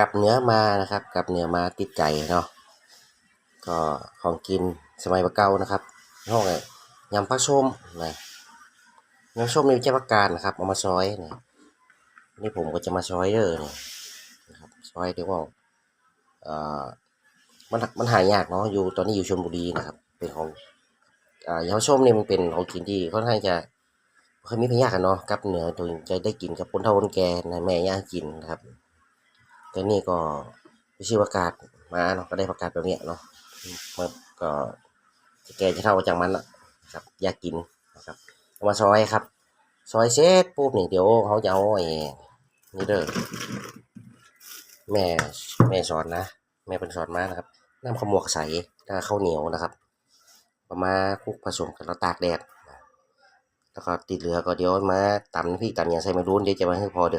กับเนื้อมานะครับ กับเนื้อมาติดใจเนาะก็ของกินสมัยเก่านะครับห้องไงยำผักชมนะยำส้มนี่เจ้าประการนะครับเอามาซอยนะนี่ผมก็จะมาซอยเด้อเนี่ยนะครับซอยเดี๋ยวว่าเอ่อมันมันหายากเนาะอยู่ตอนนี้อยู่ชลบุรีนะครับ เป็นของอ่ายำส้มนี่มันเป็นของกินที่ค่อนข้างจะเคยมีพยากันเนาะกับเนื้อตัวจะได้กินกับคนเฒ่าคนแก่นะแม่ย่ากินนะครับ แต่นี่ก็ไปชื่อประกาศมาเนาะก็ได้ประกาศแบบเนี้ยเนาะมันก็จะแกจะเท่าจังมันละครับอยากกินนะครับเอามาซอยครับ ซอยเสร็จปุ๊บนี่เดี๋ยวเขาจะเอาไอ้นี่เด้อแม่แม่สอนนะแม่เป็นสอนมานะครับน้ำขมวกใสแล้วข้าวเหนียวนะครับเอามาคลุกผสมกันแล้วตากแดดแล้วก็ติดเหลือก็เดี๋ยวมาตำน้ำพริกตำอย่างใส่ไม่รู้เดี๋ยวจะมาให้พอเดี๋ยวครับ